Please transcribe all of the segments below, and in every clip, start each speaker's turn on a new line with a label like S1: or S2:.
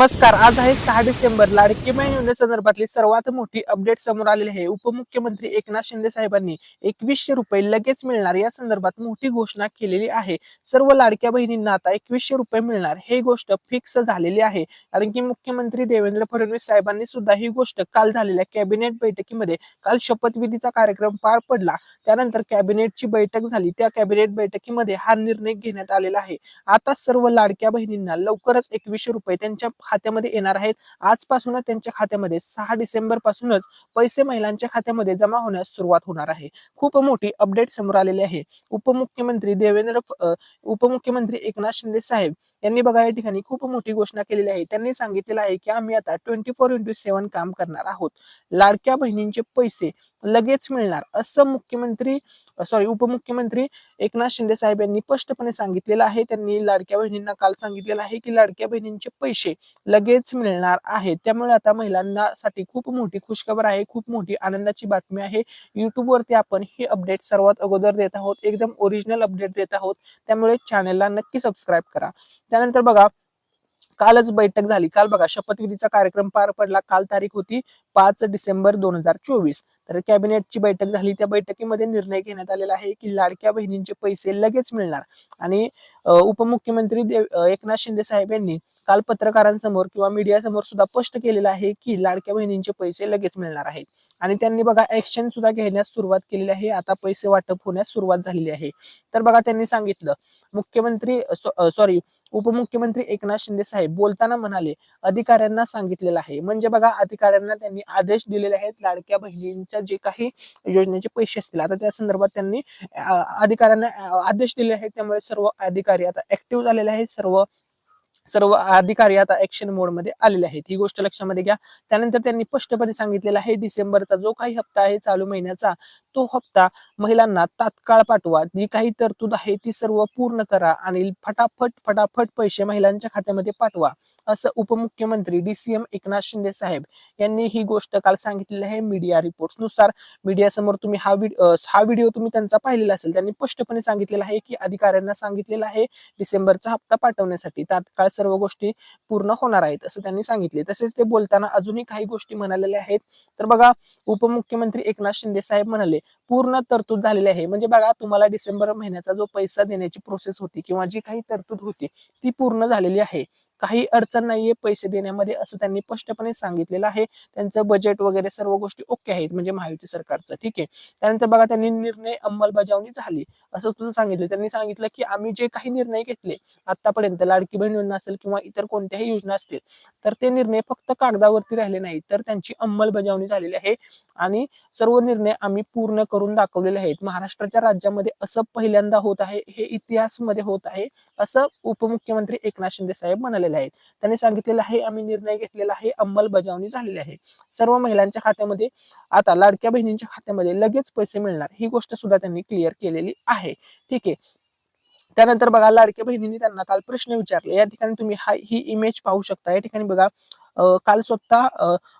S1: नमस्कार आज आहे सहा डिसेंबर. लाडकी बहीण योजनेसंदर्भातली सर्वात मोठी अपडेट समोर आलेली आहे. उपमुख्यमंत्री एकनाथ शिंदे साहेबांनी एकवीसशे रुपये लगेच मिळणार या संदर्भात मोठी घोषणा केलेली आहे. सर्व लाडक्या बहिणींना आता एकवीसशे रुपये मिळणार हे गोष्ट फिक्स झालेली आहे. कारण की मुख्यमंत्री देवेंद्र फडणवीस साहेबांनी सुद्धा ही गोष्ट काल झालेल्या कॅबिनेट बैठकीमध्ये काल शपथविधीचा कार्यक्रम पार पडला. त्यानंतर कॅबिनेटची बैठक झाली. त्या कॅबिनेट बैठकीमध्ये हा निर्णय घेण्यात आलेला आहे. आता सर्व लाडक्या बहिणींना लवकरच एकवीसशे रुपये त्यांच्या खात्यामध्ये येणार आहेत. आजपासूनच त्यांच्या खात्यामध्ये सहा डिसेंबर पासूनच पैसे महिलांच्या खात्यामध्ये जमा होण्यास सुरुवात होणार आहे. खूप मोठी अपडेट समोर आलेली आहे. उपमुख्यमंत्री देवेंद्र उपमुख्यमंत्री एकनाथ शिंदे साहेब यांनी बघा या ठिकाणी खूप मोठी घोषणा केलेली आहे. त्यांनी सांगितलेलं आहे की आम्ही आता ट्वेंटी फोर इंटू सेव्हन काम करणार आहोत. लाडक्या बहिणींचे पैसे लगेच मिळणार असं मुख्यमंत्री सॉरी उपमुख्यमंत्री एकनाथ शिंदे साहेब यांनी स्पष्टपणे सांगितलेलं आहे. त्यांनी लाडक्या बहिणींना काल सांगितलेलं आहे की लाडक्या बहिणींचे पैसे लगेच मिळणार आहेत. त्यामुळे आता महिलांना साठी खूप मोठी खुशखबर आहे खूप मोठी आनंदाची बातमी आहे. युट्यूबवरती आपण ही अपडेट सर्वात अगोदर देत आहोत. एकदम ओरिजिनल अपडेट देत आहोत. त्यामुळे चॅनलला नक्की सबस्क्राईब करा. त्यानंतर बघा कालच बैठक झाली. काल बघा शपथविधीचा कार्यक्रम पार पडला. काल तारीख होती पाच डिसेंबर दोन हजार चोवीस. तर कॅबिनेटची बैठक झाली. त्या बैठकीमध्ये निर्णय घेण्यात आलेला आहे की लाडक्या बहिणींचे पैसे लगेच मिळणार. आणि उपमुख्यमंत्री देव एकनाथ शिंदे साहेब यांनी काल पत्रकारांसमोर किंवा मीडियासमोर सुद्धा स्पष्ट केलेलं आहे की लाडक्या बहिणींचे पैसे लगेच मिळणार आहेत. आणि त्यांनी बघा ऍक्शन सुद्धा घेण्यास सुरुवात केलेली आहे. आता पैसे वाटप होण्यास सुरुवात झालेली आहे. तर बघा त्यांनी सांगितलं मुख्यमंत्री सॉरी उपमुख्यमंत्री एकनाथ शिंदे साहेब बोलताना म्हणाले अधिकाऱ्यांना सांगितलेलं आहे. म्हणजे बघा अधिकाऱ्यांना त्यांनी आदेश दिलेले आहेत लाडक्या बहिणींच्या जे काही योजनेचे पैसे असतील. आता त्या संदर्भात त्यांनी अधिकाऱ्यांना आदेश दिले आहेत. त्यामुळे सर्व अधिकारी आता ऍक्टिव्ह झालेले आहेत. सर्व सर्व अधिकारी आता ऍक्शन मोडमध्ये आलेले आहेत. ही गोष्ट लक्षामध्ये घ्या. त्यानंतर त्यांनी स्पष्टपणे सांगितलेलं आहे डिसेंबरचा जो काही हप्ता आहे चालू महिन्याचा तो हप्ता महिलांना तात्काळ पाठवा. जी काही तरतूद आहे ती सर्व पूर्ण करा आणि फटाफट फटाफट पैसे महिलांच्या खात्यामध्ये पाठवा. असं उपमुख्यमंत्री डीसीएम एकनाथ शिंदे साहेब यांनी ही गोष्ट काल सांगितलेली आहे मीडिया रिपोर्टनुसार. मीडियासमोर तुम्ही हा व्हिडिओ हा व्हिडिओ तुम्ही त्यांचा पाहिलेला असेल त्यांनी स्पष्टपणे सांगितलेला आहे की अधिकाऱ्यांना सांगितलेलं आहे डिसेंबरचा हप्ता पाठवण्यासाठी. तात्काळ सर्व गोष्टी पूर्ण होणार आहेत असं त्यांनी सांगितले. तसेच ते बोलताना अजूनही काही गोष्टी म्हणालेल्या आहेत. तर बघा उपमुख्यमंत्री एकनाथ शिंदे साहेब म्हणाले पूर्ण तरतूद झालेली आहे. म्हणजे बघा तुम्हाला डिसेंबर महिन्याचा जो पैसा देण्याची प्रोसेस होती किंवा जी काही तरतूद होती ती पूर्ण झालेली आहे. काही अडचण नाहीये पैसे देण्यामध्ये असं त्यांनी स्पष्टपणे सांगितलेलं आहे. त्यांचं बजेट वगैरे सर्व गोष्टी ओके आहेत म्हणजे महायुती सरकारचं ठीक आहे. त्यानंतर बघा त्यांनी निर्णय अंमलबजावणी झाली असं तुझं सांगितलं. त्यांनी सांगितलं की आम्ही जे काही निर्णय घेतले आतापर्यंत लाडकी बहीण योजना असेल किंवा इतर कोणत्याही योजना असतील तर ते निर्णय फक्त कागदावरती राहिले नाही तर त्यांची अंमलबजावणी झालेली आहे. आणि सर्व निर्णय आम्ही पूर्ण करून दाखवलेले आहेत. महाराष्ट्राच्या राज्यामध्ये असं पहिल्यांदा होत आहे हे इतिहासमध्ये होत आहे असं उपमुख्यमंत्री एकनाथ शिंदे साहेब झालेले आहेत. त्यांनी सांगितलेलं आहे आम्ही निर्णय घेतलेला आहे अंमलबजावणी झालेली आहे. सर्व महिलांच्या खात्यामध्ये आता लाडक्या बहिणींच्या खात्यामध्ये लगेच पैसे मिळणार ही गोष्ट सुद्धा त्यांनी क्लिअर केलेली आहे. ठीक आहे. त्यानंतर बघा लाडक्या बहिणींनी त्यांना काल प्रश्न विचारले. या ठिकाणी तुम्ही हा ही इमेज पाहू शकता. या ठिकाणी बघा काल स्वतः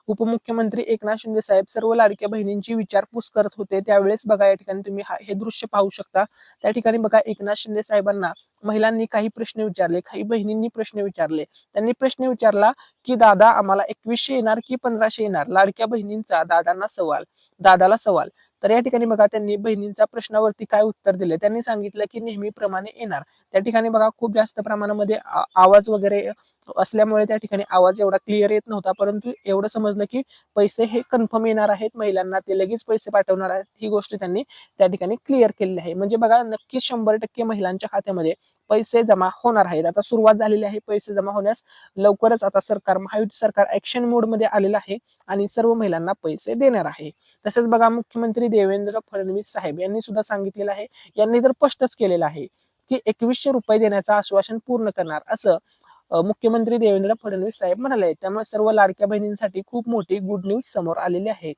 S1: उपमुख्यमंत्री एकनाथ शिंदे साहेब सर्व लाडक्या बहिणींची विचारपूस करत होते. त्यावेळेस बघा या ठिकाणी तुम्ही हे दृश्य पाहू शकता. त्या ठिकाणी बघा एकनाथ शिंदे साहेबांना महिलांनी काही प्रश्न विचारले काही बहिणींनी प्रश्न विचारले. त्यांनी प्रश्न विचारला की दादा आम्हाला एकवीसशे येणार की पंधराशे येणार? लाडक्या बहिणींचा दादांना सवाल दादाला सवाल. तर या ठिकाणी बघा त्यांनी बहिणींच्या प्रश्नावरती काय उत्तर दिले? त्यांनी सांगितलं की नेहमीप्रमाणे येणार. त्या ठिकाणी बघा खूप जास्त प्रमाणामध्ये आवाज वगैरे असल्यामुळे त्या ठिकाणी आवाज एवढा क्लिअर येत नव्हता. परंतु एवढं समजलं की पैसे हे कन्फर्म येणार आहेत महिलांना. ते लगेच पैसे पाठवणार आहेत. ही गोष्ट त्यांनी त्या ठिकाणी क्लिअर केलेली आहे. म्हणजे बघा नक्कीच शंभर टक्के महिलांच्या खात्यामध्ये पैसे जमा होणार आहेत. आता सुरुवात झालेली आहे पैसे जमा होण्यास. लवकरच आता सरकार महायुती सरकार ऍक्शन मोडमध्ये आलेलं आहे आणि सर्व महिलांना पैसे देणार आहे. तसेच बघा मुख्यमंत्री देवेंद्र फडणवीस साहेब यांनी सुद्धा सांगितलेलं आहे. यांनी तर स्पष्टच केलेलं आहे की एकवीसशे रुपये देण्याचं आश्वासन पूर्ण करणार. असं मुख्यमंत्री देवेंद्र फडणवीस साहेब म्हणाले त्यामुळे सर्व लाडक्या बहिणींसाठी खूप मोठी गुड न्यूज समोर आलेली आहे.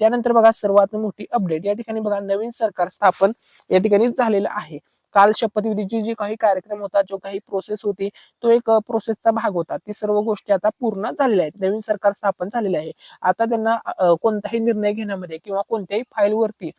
S1: त्यानंतर बघा सर्वात मोठी अपडेट या ठिकाणी बघा नवीन सरकार स्थापन या ठिकाणी झालेलं आहे. काल शपथविधीची जी काही कार्यक्रम होता जो काही प्रोसेस होती तो एक प्रोसेसचा भाग होता. ती सर्व गोष्टी आता पूर्ण झालेल्या आहेत. नवीन सरकार स्थापन झालेले आहे. आता त्यांना कोणताही निर्णय घेण्यामध्ये किंवा कोणत्याही फाईलवरती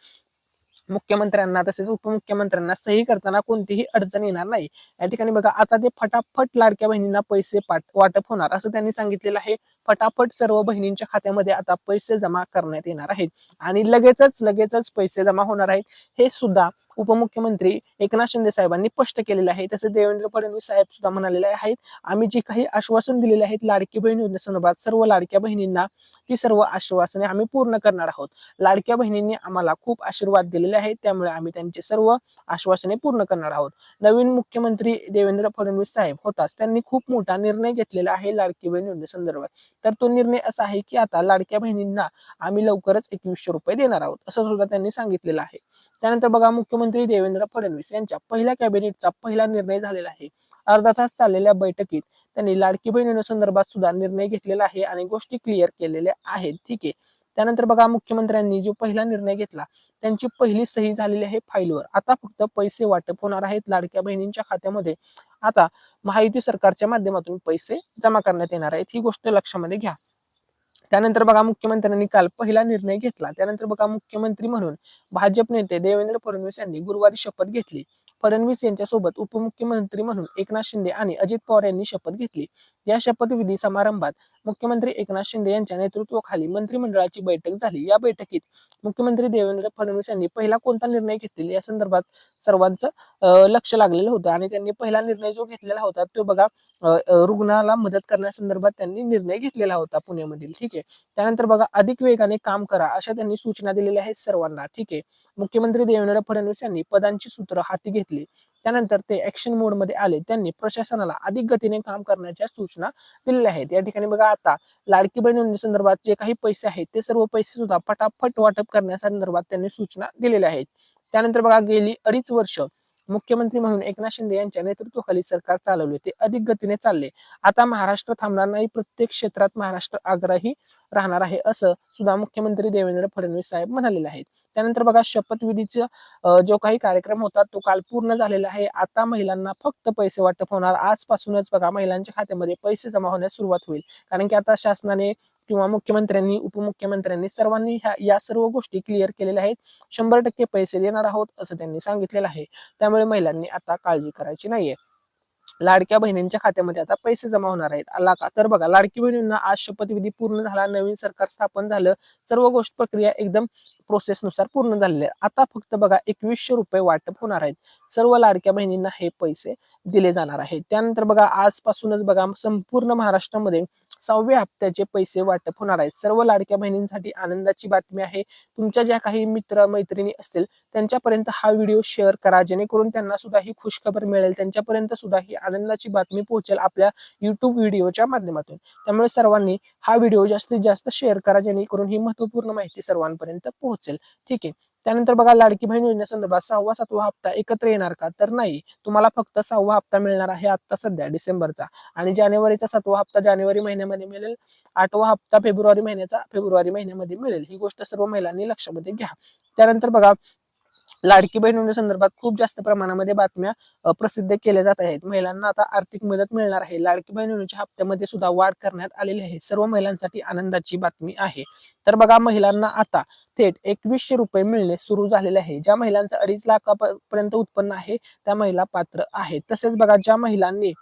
S1: मुख्यमंत्र्यांना तसेच उपमुख्यमंत्र्यांना सही करताना कोणतीही अडचण येणार नाही. या ठिकाणी बघा आता ते फटाफट लाडक्या बहिणींना पैसे पाठ- वाटप होणार असं त्यांनी सांगितलेलं आहे. फटाफट सर्व बहिणींच्या खात्यामध्ये आता पैसे जमा करण्यात येणार आहेत. आणि लगेचच लगेचच पैसे जमा होणार आहेत. हे सुद्धा उपमुख्यमंत्री एकनाथ शिंदे साहेबांनी स्पष्ट केलेले आहे. तसेच देवेंद्र फडणवीस साहेब सुद्धा म्हणालेले आहेत आम्ही जी काही आश्वासन दिलेले आहेत लाडकी बहीण योजनेसंदर्भात सर्व लाडक्या बहिणींना ती सर्व आश्वासने आम्ही पूर्ण करणार आहोत. लाडक्या बहिणींनी आम्हाला खूप आशीर्वाद दिलेले आहेत त्यामुळे आम्ही त्यांची सर्व आश्वासने पूर्ण करणार आहोत. नवीन मुख्यमंत्री देवेंद्र फडणवीस साहेब होताच त्यांनी खूप मोठा निर्णय घेतलेला आहे लाडकी बहीण योजनेसंदर्भात. तर तो निर्णय असा आहे की आता लाडक्या बहिणींना आम्ही लवकरच एकवीसशे रुपये देणार आहोत असं सुद्धा त्यांनी सांगितलेलं आहे. त्यानंतर बघा मुख्यमंत्री देवेंद्र फडणवीस यांच्या पहिल्या कॅबिनेटचा पहिला निर्णय झालेला आहे. अर्धा तास चाललेल्या बैठकीत त्यांनी लाडकी बहीण संदर्भात सुद्धा निर्णय घेतलेला आहे आणि गोष्टी क्लिअर केलेल्या आहेत. ठीक आहे. त्यानंतर बघा मुख्यमंत्र्यांनी जो पहिला निर्णय घेतला त्यांची पहिली सही झालेली आहे फाईलवर. आता फक्त पैसे वाटप होणार आहेत लाडक्या बहिणींच्या खात्यामध्ये. आता महायुती सरकारच्या माध्यमातून पैसे जमा करण्यात येणार आहेत. ही गोष्ट लक्षामध्ये घ्या. त्यानंतर बघा मुख्यमंत्र्यांनी काल पहिला निर्णय घेतला. त्यानंतर बघा मुख्यमंत्री म्हणून भाजप नेते देवेंद्र फडणवीस यांनी गुरुवारी शपथ घेतली. फडणवीस यांच्यासोबत उपमुख्यमंत्री म्हणून एकनाथ शिंदे आणि अजित पवार यांनी शपथ घेतली. या शपथविधी समारंभात मुख्यमंत्री एकनाथ शिंदे यांच्या नेतृत्वाखाली मंत्रिमंडळाची बैठक झाली. या बैठकीत मुख्यमंत्री देवेंद्र फडणवीस यांनी पहिला कोणता निर्णय घेतलेला? या संदर्भात सर्वांचं लक्ष लागलेलं होतं आणि त्यांनी पहिला निर्णय जो घेतलेला होता तो बघा रुग्णाला मदत करण्यासंदर्भात त्यांनी निर्णय घेतलेला होता पुण्यामधील. ठीक आहे? त्यानंतर बघा अधिक वेगाने काम करा अशा त्यांनी सूचना दिलेल्या आहेत सर्वांना. ठीक आहे? मुख्यमंत्री देवेंद्र फडणवीस यांनी पदांची सूत्र हाती घेतली. त्यानंतर ते ऍक्शन मोडमध्ये आले. त्यांनी प्रशासनाला अधिक गतीने काम करण्याच्या सूचना दिलेल्या आहेत. या ठिकाणी बघा आता लाडकी बहीण संदर्भात जे काही पैसे आहेत ते सर्व पैसे सुद्धा पटापट वाटप करण्यासंदर्भात त्यांनी सूचना दिलेल्या आहेत. त्यानंतर बघा गेली अडीच वर्ष मुख्यमंत्री म्हणून एकनाथ शिंदे यांच्या नेतृत्वाखाली सरकार चालवले. ते अधिक गतीने चालले. आता महाराष्ट्र थांबणार नाही. प्रत्येक क्षेत्रात महाराष्ट्र आग्रही राहणार आहे असं सुद्धा मुख्यमंत्री देवेंद्र फडणवीस साहेब म्हणालेले आहेत. त्यानंतर बघा शपथविधीचा जो काही कार्यक्रम होता तो काल पूर्ण झालेला आहे. आता महिलांना फक्त पैसे वाटप होणार. आजपासूनच बघा महिलांच्या खात्यामध्ये पैसे जमा होण्यास सुरुवात होईल. कारण की आता शासनाने किंवा मुख्यमंत्र्यांनी उपमुख्यमंत्र्यांनी सर्वांनी ह्या या सर्व गोष्टी क्लिअर केलेल्या आहेत. शंभर टक्के पैसे देणार आहोत असं त्यांनी सांगितलेलं आहे. त्यामुळे महिलांनी आता काळजी करायची नाहीये. लाडक्या बहिणींच्या खात्यामध्ये आता पैसे जमा होणार आहेत. आला का? तर बघा लाडकी बहिणींना आज शपथविधी पूर्ण झाला नवीन सरकार स्थापन झालं सर्व गोष्ट प्रक्रिया एकदम प्रोसेसनुसार पूर्ण झालेले आता फक्त बघा एकवीसशे रुपये वाटप होणार आहेत. सर्व लाडक्या बहिणींना हे पैसे दिले जाणार आहेत. त्यानंतर बघा आजपासूनच बघा संपूर्ण महाराष्ट्रामध्ये सहाव्या हप्त्याचे पैसे वाटप होणार आहेत. सर्व लाडक्या बहिणींसाठी आनंदाची बातमी आहे. तुमच्या ज्या काही मित्र मैत्रिणी असतील त्यांच्यापर्यंत हा व्हिडिओ शेअर करा. जेणेकरून त्यांना सुद्धा ही खुशखबर मिळेल. त्यांच्यापर्यंत सुद्धा ही आनंदाची बातमी पोहोचेल आपल्या युट्यूब व्हिडिओच्या माध्यमातून. त्यामुळे सर्वांनी हा व्हिडिओ जास्तीत जास्त शेअर करा. जेणेकरून ही महत्त्वपूर्ण माहिती सर्वांपर्यंत पोहोचेल. ठीक आहे. त्यानंतर बघा लाडकी बहीण योजनेसंदर्भात सहावा सातवा हप्ता एकत्र येणार का? तर नाही. तुम्हाला फक्त सहावा हप्ता मिळणार आहे आता सध्या डिसेंबरचा. आणि जानेवारीचा सातवा हप्ता जानेवारी महिन्यामध्ये मिळेल. आठवा हप्ता फेब्रुवारी महिन्याचा फेब्रुवारी महिन्यामध्ये मिळेल. ही गोष्ट सर्व महिलांनी लक्षामध्ये घ्या. त्यानंतर बघा लाडकी बहिणी संदर्भात खूप जास्त प्रमाणामध्ये बातम्या प्रसिद्ध केल्या जात आहेत. महिलांना आता आर्थिक मदत मिळणार आहे. लाडकी बहिणीच्या हप्त्यामध्ये सुद्धा वाढ करण्यात आलेली आहे. सर्व महिलांसाठी आनंदाची बातमी आहे. तर बघा महिलांना आता थेट एकवीसशे रुपये मिळणे सुरू झालेले आहे. ज्या महिलांचं अडीच लाखापर्यंत उत्पन्न आहे त्या महिला पात्र आहेत. तसेच बघा ज्या महिलांनी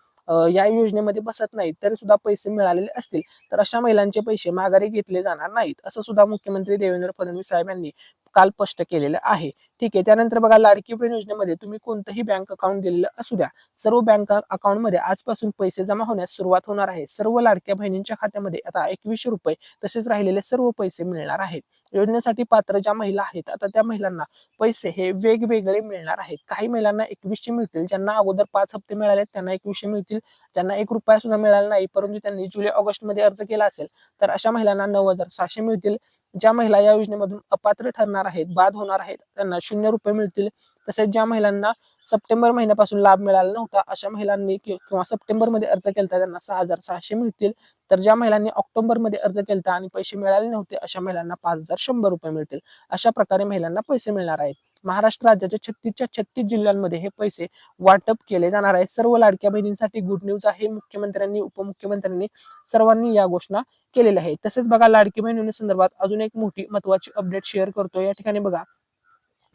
S1: या योजनेमध्ये बसत नाहीत तरी सुद्धा पैसे मिळालेले असतील. तर अशा महिलांचे पैसे माघारी घेतले जाणार नाहीत असं सुद्धा मुख्यमंत्री देवेंद्र फडणवीस साहेब यांनी काल स्पष्ट केलेलं आहे. ठीक आहे त्यानंतर बघा लाडकी बहीण योजनेमध्ये तुम्ही कोणतंही बँक अकाउंट दिलेलं असू द्या. सर्व बँक अकाउंटमध्ये आजपासून पैसे जमा होण्यास सुरुवात होणार आहे. सर्व लाडक्या बहिणींच्या खात्यामध्ये आता एकवीसशे रुपये तसेच राहिलेले सर्व पैसे मिळणार आहेत. योजनेसाठी पात्र ज्या महिला आहेत आता त्या महिलांना पैसे हे वेगवेगळे मिळणार आहेत. काही महिलांना एकवीसशे मिळतील ज्यांना अगोदर पाच हप्ते मिळाले त्यांना एकवीसशे मिळतील. ज्यांना एक रुपया सुद्धा मिळाला नाही परंतु त्यांनी जुलै ऑगस्टमध्ये अर्ज केला असेल तर अशा महिलांना नऊ हजार सहाशे मिळतील. ज्या महिला या योजनेमधून अपात्र ठरणार आहेत बाद होणार आहेत त्यांना शून्य रुपये मिळतील. तसेच ज्या महिलांना सप्टेंबर महिन्यापासून लाभ मिळाला नव्हता अशा महिलांनी किंवा सप्टेंबरमध्ये अर्ज केला त्यांना सहा हजार सहाशे मिळतील. तर ज्या महिलांनी ऑक्टोबरमध्ये अर्ज केला आणि पैसे मिळाले नव्हते अशा महिलांना पाच हजार शंभर रुपये मिळतील. अशा प्रकारे महिलांना पैसे मिळणार आहेत. महाराष्ट्र राज्याच्या छत्तीसच्या छत्तीस जिल्ह्यांमध्ये हे पैसे वाटप केले जाणार आहे सर्व लाडक्या बहिणींसाठी गुड न्यूज आहे. मुख्यमंत्र्यांनी उपमुख्यमंत्र्यांनी सर्वांनी या घोषणा केलेल्या आहे तसेच बघा लाडकी बहिणी संदर्भात अजून एक मोठी महत्वाची अपडेट शेअर करतो या ठिकाणी बघा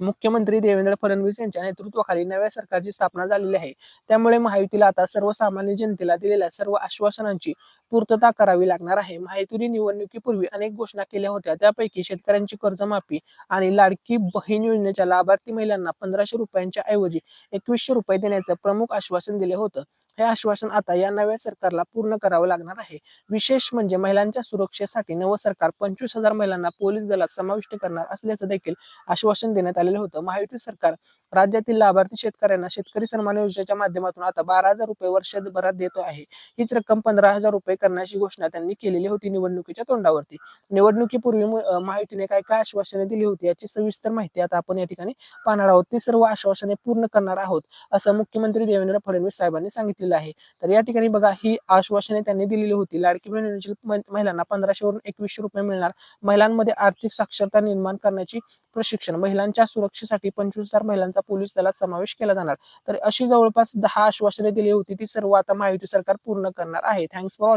S1: मुख्यमंत्री देवेंद्र फडणवीस यांच्या नेतृत्वाखाली नव्या सरकारची स्थापना झालेली आहे. त्यामुळे महायुतीला आता सर्वसामान्य जनतेला दिलेल्या सर्व आश्वासनांची पूर्तता करावी लागणार आहे. महायुतीने निवडणुकीपूर्वी अनेक घोषणा केल्या होत्या. त्यापैकी शेतकऱ्यांची कर्जमाफी आणि लाडकी बहीण योजनेच्या लाभार्थी महिलांना पंधराशे रुपयांच्या ऐवजी एकवीसशे रुपये देण्याचं प्रमुख आश्वासन दिले होतं. हे आश्वासन आता या नव्या सरकारला पूर्ण करावं लागणार आहे. विशेष म्हणजे महिलांच्या सुरक्षेसाठी नवं सरकार पंचवीस हजार महिलांना पोलीस दलात समाविष्ट करणार असल्याचं देखील आश्वासन देण्यात आलेलं होतं. महायुती सरकार राज्यातील लाभार्थी शेतकऱ्यांना शेतकरी सन्मान योजनेच्या माध्यमातून आता बारा हजार रुपये वर्षभरात देतो आहे. हीच रक्कम पंधरा हजार रुपये करण्याची घोषणा त्यांनी केलेली होती निवडणुकीच्या तोंडावरती. निवडणुकीपूर्वी माहितीने महायुतीने काय काय आश्वासने दिली होती याची सविस्तर माहिती आता आपण या ठिकाणी पाहणार आहोत. ती सर्व आश्वासने पूर्ण करणार आहोत असं मुख्यमंत्री देवेंद्र फडणवीस साहेबांनी सांगितलेलं आहे. तर या ठिकाणी बघा ही आश्वासने त्यांनी दिलेली होती. लाडकी बहीण महिलांना पंधराशे वरून एकवीसशे रुपये मिळणार. महिलांमध्ये आर्थिक साक्षरता निर्माण करण्याची प्रशिक्षण महिलांच्या सुरक्षेसाठी पंचवीस हजार महिलांचा पोलीस दलात समावेश केला जाणार. तर अशी जवळपास दहा आश्वासने दिली होती ती सर्व आता महायुती सरकार पूर्ण करणार आहे. Thanks for